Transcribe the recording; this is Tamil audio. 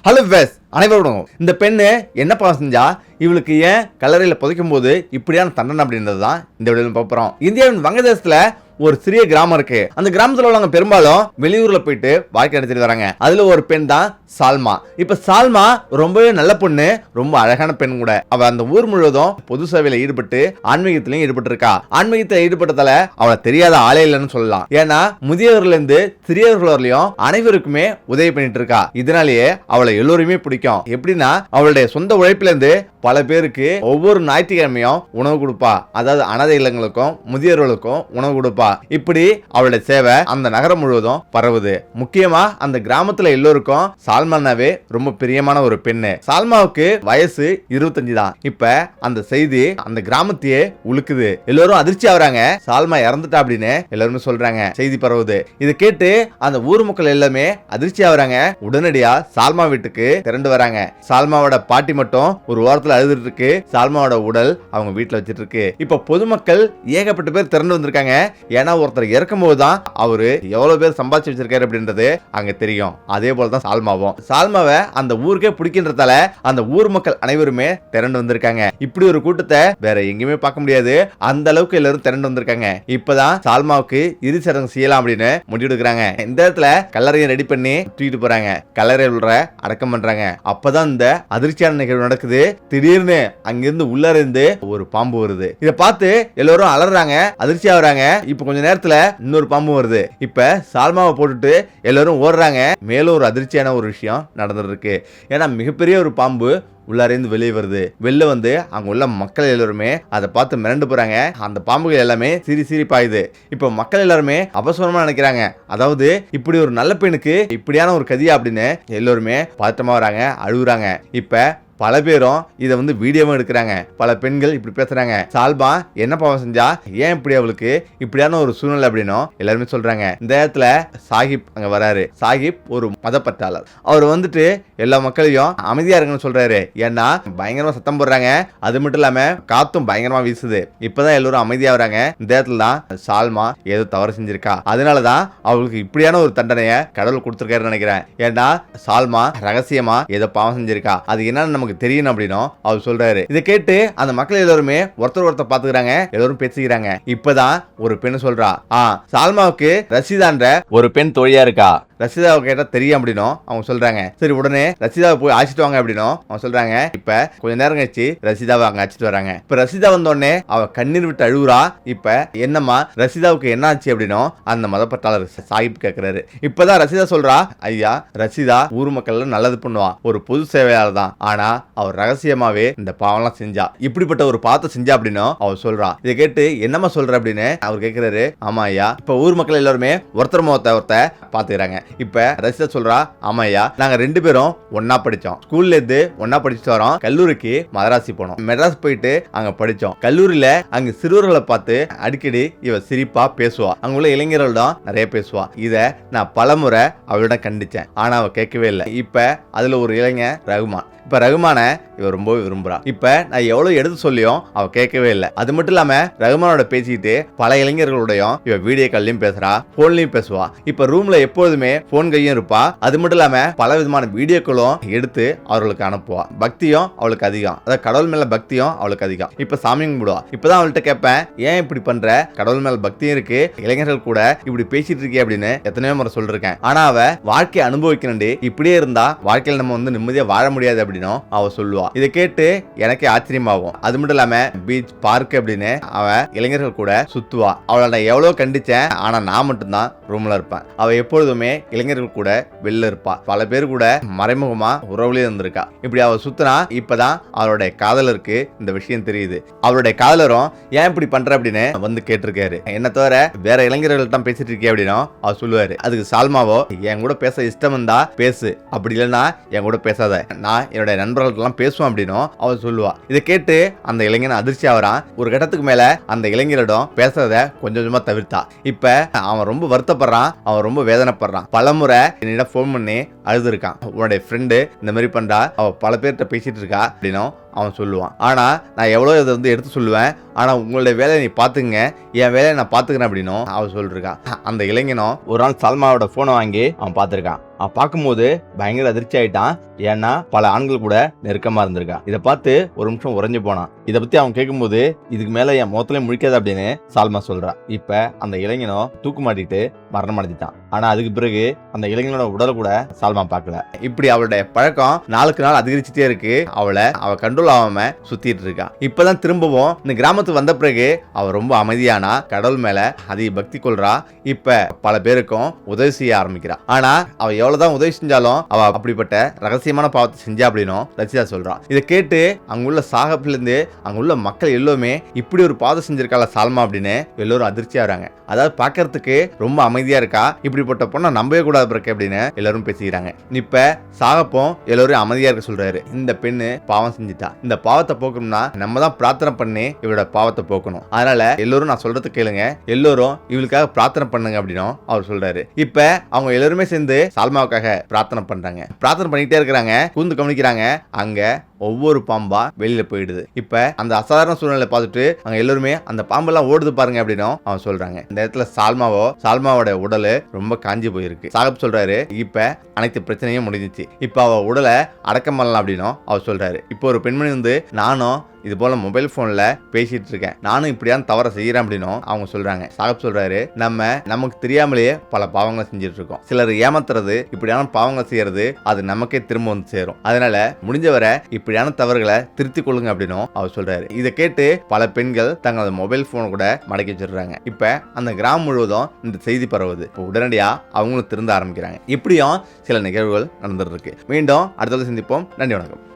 ஹலோ வேஸ் அனைவரும் இந்த பெண்ணு என்ன பாவம் செஞ்சா? இவளுக்கு ஏன் கல்லறையில் புதைக்கும் போது இப்படியான தண்டனை அப்படின்றது தான் இந்த விடலும் பார்க்குறோம் இந்தியாவின் வங்கதேசத்துல ஒரு சிறிய கிராமம் இருக்கு. அந்த கிராமத்துல உள்ளவங்க பெரும்பாலும் வெளியூர்ல போயிட்டு வாழ்க்கை நடத்திட்டு வராங்க. அதுல ஒரு பெண் தான் சால்மா. இப்ப சால்மா ரொம்பவே நல்ல பொண்ணு ரொம்ப அழகான பெண் கூட. அவ அந்த ஊர் முழுவதும் பொது சேவையில ஈடுபட்டு ஆன்மீகத்திலையும் ஈடுபட்டு இருக்கா ஆன்மீகத்தில் ஈடுபட்டதால அவளை தெரியாத ஆளே இல்லைன்னு சொல்லலாம். ஏன்னா முதியவர்ல இருந்து சிறியவர்கள் வரலையும் அனைவருக்குமே உதவி பண்ணிட்டு இருக்கா. இதனாலேயே அவளை எல்லோருமே பிடிக்கும். எப்படின்னா அவளுடைய சொந்த உழைப்புல இருந்து பல பேருக்கு ஒவ்வொரு ஞாயிற்றுக்கிழமையும் உணவு கொடுப்பா. அதாவது அனாதை இல்லங்களுக்கும் முதியோர்களுக்கும் உணவு கொடுப்பா. இப்படி அவளுடைய சேவை அந்த நகரம் முழுவதும் பரவுது. முக்கியமா அந்த கிராமத்துல எல்லோருக்கும் சால்மானாவே ரொம்ப பிரியமான ஒரு பெண்ணு. சால்மாவுக்கு வயசு இருபத்தஞ்சு தான். இப்ப அந்த செய்தி அந்த கிராமத்தையே உழுக்குது எல்லோரும் அதிர்ச்சி ஆகுறாங்க. சால்மா இறந்துட்டா அப்படின்னு எல்லாருமே சொல்றாங்க. செய்தி பரவுது. இதை கேட்டு அந்த ஊர் மக்கள் எல்லாமே அதிர்ச்சி ஆகுறாங்க. உடனடியா சால்மா வீட்டுக்கு திரண்டு வராங்க. சால்மாவோட பாட்டி மட்டும் ஒரு ஓரத்துல அழுதுட்டு இருக்கு. சால்மாவோட உடல் அவங்க வீட்டுல வச்சிட்டு இருக்கு. இப்ப பொதுமக்கள் ஏகப்பட்ட பேர் திரண்டு வந்திருக்காங்க. ஏன்னா ஒருத்தர் இறக்கும்போது தான் அவரு எவ்வளவு பேர் சம்பாதிச்சு வச்சிருக்காரு அப்படின்றது அங்க தெரியும். அதே போலதான் சால்மாவும். சால்மாவை அந்த ஊருக்கே பிடிக்கின்றதால அந்த ஊர் மக்கள் அனைவருமே திரண்டு வந்திருக்காங்க. இப்படி ஒரு கூட்டத்தை வேற எங்கேயுமே பார்க்க முடியாது. அந்த அளவுக்கு எல்லாரும் திரண்டு வந்திருக்காங்க. இப்பதான் சால்மாவுக்கு இறுதி சடங்கு செய்யலாம் அப்படின்னு முடிவெடுக்கிறாங்க. இந்த இடத்துல கல்லறையை ரெடி பண்ணி தூக்கிட்டு போறாங்க. கல்லறை உள்ள அடக்கம் பண்றாங்க. அப்பதான் இந்த அதிர்ச்சியான நிகழ்வு நடக்குது. திடீர்னு அங்கிருந்து உள்ள இருந்து ஒரு பாம்பு வருது. இதை பார்த்து எல்லாரும் அலறாங்க அதிர்ச்சி ஆகுறாங்க இப்ப இப்போ கொஞ்ச நேரத்தில் இன்னொரு பாம்பு வருது. இப்போ சால்மாவை போட்டுட்டு எல்லாரும் ஓடுறாங்க. மேலும் ஒரு அதிர்ச்சியான ஒரு விஷயம் நடந்துட்டு இருக்கு ஏன்னா மிகப்பெரிய ஒரு பாம்பு உள்ளாரேந்து வெளியே வருது. வெளில வந்து அங்க உள்ள மக்கள் எல்லாருமே அதை பார்த்து மிரண்டு போறாங்க. அந்த பாம்புகள் எல்லாமே சிரி சிரி பாயுது இப்போ மக்கள் எல்லாருமே அபசரமா நினைக்கிறாங்க. அதாவது இப்படி ஒரு நல்ல பெண்ணுக்கு இப்படியான ஒரு கதியா அப்படின்னு எல்லோருமே பதட்டமா வராங்க அழுகுறாங்க. இப்ப பல பேரும் இதை வந்து வீடியோவும் எடுக்கிறாங்க. பல பெண்கள் இப்படி பேசுறாங்க. சால்பா என்ன பாவம் செஞ்சா? ஏன் இப்படி அவளுக்கு? இப்படியான ஒரு சூழ்நிலை அப்படின்னும் எல்லாருமே சொல்றாங்க. இந்த இடத்துல சாஹிப் அங்க வராரு. சாஹிப் ஒரு மதப்பற்றாளர். அவர் வந்துட்டு எல்லா மக்களையும் அமைதியா இருக்குன்னு சொல்றாரு. ஏன்னா பயங்கரமா சத்தம் போடுறாங்க. அது மட்டும் இல்லாம காத்தும் பயங்கரமா வீசுது. இப்பதான் எல்லாரும் அமைதியா வராங்க இந்த இடத்துல தான் சால்மா ஏதோ தவறு செஞ்சிருக்கா. அதனாலதான் அவளுக்கு இப்படியான ஒரு தண்டனையை கடவுள் கொடுத்துருக்காருன்னு நினைக்கிறேன். ஏன்னா சால்மா ரகசியமா ஏதோ பாவம் செஞ்சிருக்கா. அது என்னன்னு நமக்கு தெரியணும் அப்படின்னும் அவர் சொல்றாரு. இதை கேட்டு அந்த மக்கள் எல்லாருமே ஒருத்தர் ஒருத்தர் பாத்துக்கிறாங்க எல்லாரும் பேசிக்கிறாங்க. இப்பதான் ஒரு பெண் சொல்றா ஆ சால்மாவுக்கு ரசிதான்ற ஒரு பெண் தோழியா இருக்கா? ரஷிதாவை கேட்டால் தெரியும் அப்படின்னும். அவங்க சொல்கிறாங்க சரி உடனே ரஷிதாவை போய் அழைச்சிட்டு வாங்க அப்படின்னும். அவங்க சொல்கிறாங்க இப்போ கொஞ்ச நேரம் கழிச்சு ரஷிதாவை அங்கே அழைச்சிட்டு வராங்க இப்போ ரஷிதா வந்தோடனே அவள் கண்ணீர் விட்டு அழுகுறா. இப்போ என்னம்மா ரஷிதாவுக்கு என்ன ஆச்சு அப்படின்னும் அந்த மதப்பட்டாளர் சாஹிப் கேட்குறாரு இப்போ தான் ரஷிதா சொல்கிறா ஐயா ரஷிதா ஊர் மக்கள் நல்லது பண்ணுவா. ஒரு பொது சேவையாளர் தான். ஆனால் அவர் ரகசியமாகவே இந்த பாவம்லாம் செஞ்சா. இப்படிப்பட்ட ஒரு பாத்தை செஞ்சா அப்படின்னும் அவர் சொல்கிறா இதை கேட்டு என்னம்மா சொல்கிற அப்படின்னு அவர் கேட்குறாரு ஆமா ஐயா. இப்போ ஊர் மக்கள் எல்லாருமே ஒருத்தர் முகத்தை ஒருத்த பார்த்துக்கிறாங்க இப்ப ரசிதா சொல்றா ஆமாயா நாங்க ரெண்டு பேரும் ஒன்னா படிச்சோம். ஸ்கூல்ல இருந்து ஒன்னா படிச்சுட்டு வரோம். கல்லூரிக்கு மதராசி போனோம். மெட்ராஸ் போயிட்டு அங்க படிச்சோம். கல்லூரியில அங்க சிறுவர்களை பார்த்து அடிக்கடி இவ சிரிப்பா பேசுவா. அங்க உள்ள இளைஞர்களிடம் நிறைய பேசுவா. இத நான் பலமுறை அவளிடம் கண்டிச்சேன். ஆனா அவ கேட்கவே இல்லை. இப்ப அதுல ஒரு இளைஞன் ரகுமான். இப்ப ரகுமான இவ ரொம்ப விரும்புறா. இப்ப நான் எவ்வளவு எடுத்து சொல்லியும் அவ கேட்கவே இல்லை. அது மட்டும் இல்லாம ரகுமானோட பேசிட்டு பல இளைஞர்களோடையும் இவ வீடியோ கால்லையும் பேசுறா போன்லயும் பேசுவா. இப்ப ரூம்ல எப்போதுமே போன் கையும் இருப்பா. அது மட்டும் இல்லாம பல விதமான வீடியோக்களும் எடுத்து அவர்களுக்கு அனுப்புவா. பக்தியும் அவளுக்கு அதிகம். அதாவது கடவுள் மேல பக்தியும் அவளுக்கு அதிகம். இப்ப சாமி கும்பிடுவா. இப்பதான் அவள்கிட்ட கேட்பேன் ஏன் இப்படி பண்ற? கடவுள் மேல பக்தியும் இருக்கு. இளைஞர்கள் கூட இப்படி பேசிட்டு இருக்கே அப்படின்னு எத்தனையோ முறை சொல்லிருக்கேன். ஆனா அவ வாழ்க்கையை அனுபவிக்கணுண்டி இப்படியே இருந்தா வாழ்க்கையில நம்ம வந்து நிம்மதியா வாழ முடியாது அப்படின்னும் அவ சொல்லுவா. இதை கேட்டு எனக்கே ஆச்சரியமாகும். அது மட்டும் இல்லாம பீச் பார்க் அப்படின்னு அவ இளைஞர்கள் கூட சுத்துவா. அவளை நான் எவ்வளவு கண்டிச்சேன் ஆனா நான் மட்டும்தான் ரூம்ல இருப்பேன். அவ எப்பொழுதுமே இளைஞர்கள் கூட வெளில இருப்பா. பல பேர் கூட மறைமுகமா உறவுலயே இருந்திருக்கா. இப்படி அவ சுத்தினா இப்பதான் அவளுடைய காதலருக்கு இந்த விஷயம் தெரியுது. அவளுடைய காதலரும் ஏன் இப்படி பண்ற? அப்படின்னு வந்து கேட்டிருக்காரு. என்ன தவிர வேற இளைஞர்கள்ட்ட பேசிட்டு இருக்கே அப்படின்னும் அவர் சொல்லுவாரு. அதுக்கு சால்மாவோ என் கூட பேச இஷ்டம் இருந்தா பேசு. அப்படி இல்லைன்னா என் கூட பேசாத. நான் என்னுடைய நண்பர்கள்ட்டெல்லாம் பேசுவேன் அப்படின்னும் அவர் சொல்லுவா. இதை கேட்டு அந்த இளைஞன் அதிர்ச்சி ஆகிறான். ஒரு கட்டத்துக்கு மேல அந்த இளைஞரிடம் பேசுறத கொஞ்சம் கொஞ்சமா தவிர்த்தா. இப்ப அவன் ரொம்ப வருத்தப்படுறான். அவன் ரொம்ப வேதனைப்படுறான். பலமுறை என்னிடம் ஃபோன் பண்ணி அழுதுருக்கான். உன்னுடைய ஃப்ரெண்டு இந்த மாதிரி பண்றா. அவ பல பேர்கிட்ட பேசிட்டு இருக்கா அப்படின்னும் அவன் சொல்லுவான். ஆனால் நான் எவ்வளோ இதை வந்து எடுத்து சொல்லுவேன் ஆனால் உங்களுடைய வேலையை நீ பார்த்துங்க என் வேலையை நான் பார்த்துக்கிறேன் அப்படின்னும் அவன் சொல்லிருக்கான். அந்த இளைஞனும் ஒரு நாள் சல்மாவோட ஃபோனை வாங்கி அவன் பார்த்துருக்கான். அவன் பார்க்கும்போது பயங்கர அதிர்ச்சி ஆயிட்டான். ஏன்னா பல ஆண்கள் கூட நெருக்கமாக இருந்திருக்கான். இதை பார்த்து ஒரு நிமிஷம் உறைஞ்சு போனான். இதை பற்றி அவன் கேட்கும்போது இதுக்கு மேலே என் முகத்துல முழிக்காது அப்படின்னு சால்மா சொல்கிறான் இப்போ அந்த இளைஞனும் தூக்கு மாட்டிட்டு மரணம் அடைஞ்சிட்டான். ஆனால் அதுக்கு பிறகு அந்த இளைஞனோட உடலை கூட சால்மா பார்க்கல. இப்படி அவளுடைய பழக்கம் நாளுக்கு நாள் அதிகரிச்சுட்டே இருக்கு. அவளை அவள் கண்ட்ரோல் ஆகாம சுத்திட்டு இருக்கான் இப்பதான் திரும்பவும் இந்த கிராமத்துக்கு வந்த பிறகு அவன் ரொம்ப அமைதியானா கடவுள் மேல அதிக பக்தி கொள்றா. இப்ப பல பேருக்கும் உதவி செய்ய ஆரம்பிக்கிறா. ஆனா அவ எவ்வளவுதான் உதவி செஞ்சாலும் அவ அப்படிப்பட்ட ரகசியமான பாவத்தை செஞ்சா அப்படின்னும் ரச்சிதா சொல்றான் இதை கேட்டு அங்குள்ள சாகப்ல இருந்து அங்குள்ள மக்கள் எல்லோருமே இப்படி ஒரு பாவம் செஞ்சிருக்காள சால்மா அப்படின்னு எல்லோரும் அதிர்ச்சியா வராங்க அதாவது பார்க்கறதுக்கு ரொம்ப அமைதியா இருக்கா? இப்படிப்பட்ட பொண்ணை நம்பவே கூடாது பிறகு அப்படின்னு எல்லாரும் பேசிக்கிறாங்க. இப்ப சாகப்போம் எல்லோரும் அமைதியா இருக்க சொல்றாரு. இந்த பெண்ணு பாவம் செஞ்சுட்டா. இந்த பாவத்தை போக்கணும்னா நம்ம தான் பிரார்த்தனை பண்ணி இவரோட பாவத்தை போக்கணும். அதனால எல்லோரும் நான் சொல்றது கேளுங்க. எல்லோரும் இவளுக்காக பிரார்த்தனை பண்ணுங்க அப்படின்னும் அவர் சொல்றாரு. இப்ப அவங்க எல்லாருமே சேர்ந்து சால்மாவுக்காக பிரார்த்தனை பண்றாங்க. பிரார்த்தனை பண்ணிட்டே இருக்கிறாங்க. கூந்து கவனிக்கிறாங்க. அங்க ஒவ்வொரு பாம்பா வெளியில போயிடுது. இப்ப அந்த அசாதாரண சூழ்நிலை பார்த்துட்டு அங்க எல்லாருமே அந்த பாம்பெல்லாம் ஓடுது பாருங்க அப்படின்னும் அவன் சொல்றாங்க. இந்த இடத்துல சால்மாவோ சால்மாவோட உடல் ரொம்ப காஞ்சி போயிருக்கு. சாகப் சொல்றாரு இப்ப அனைத்து பிரச்சனையும் முடிஞ்சிச்சு. இப்ப அவ உடலை அடக்கம் பண்ணலாம் அப்படின்னும் அவர் சொல்றாரு. இப்போ ஒரு பெண்மணி வந்து நானும் இது போல மொபைல் போன்ல பேசிட்டு இருக்கேன் நானும் இப்படியான தவற செய்யறேன் அப்படின்னும் அவங்க சொல்றாங்க. சாகப் சொல்றாரு நம்ம நமக்கு தெரியாமலேயே பல பாவங்களை செஞ்சுட்டு இருக்கோம் சிலர் ஏமாத்துறது இப்படியான பாவங்கள் செய்யறது அது நமக்கே திரும்ப வந்து சேரும். அதனால முடிஞ்சவரை இப்படியான தவறுகளை திருத்தி கொள்ளுங்க அப்படின்னும் அவர் சொல்றாரு. இதை கேட்டு பல பெண்கள் தங்களது மொபைல் போன் கூட மடக்கி வச்சிடுறாங்க. இப்ப அந்த கிராமம் முழுவதும் இந்த செய்தி பரவுது. இப்போ உடனடியா அவங்களும் திருந்த ஆரம்பிக்கிறாங்க. இப்படியும் சில நிகழ்வுகள் நடந்துட்டு இருக்கு மீண்டும் அடுத்த சந்திப்போம். நன்றி வணக்கம்.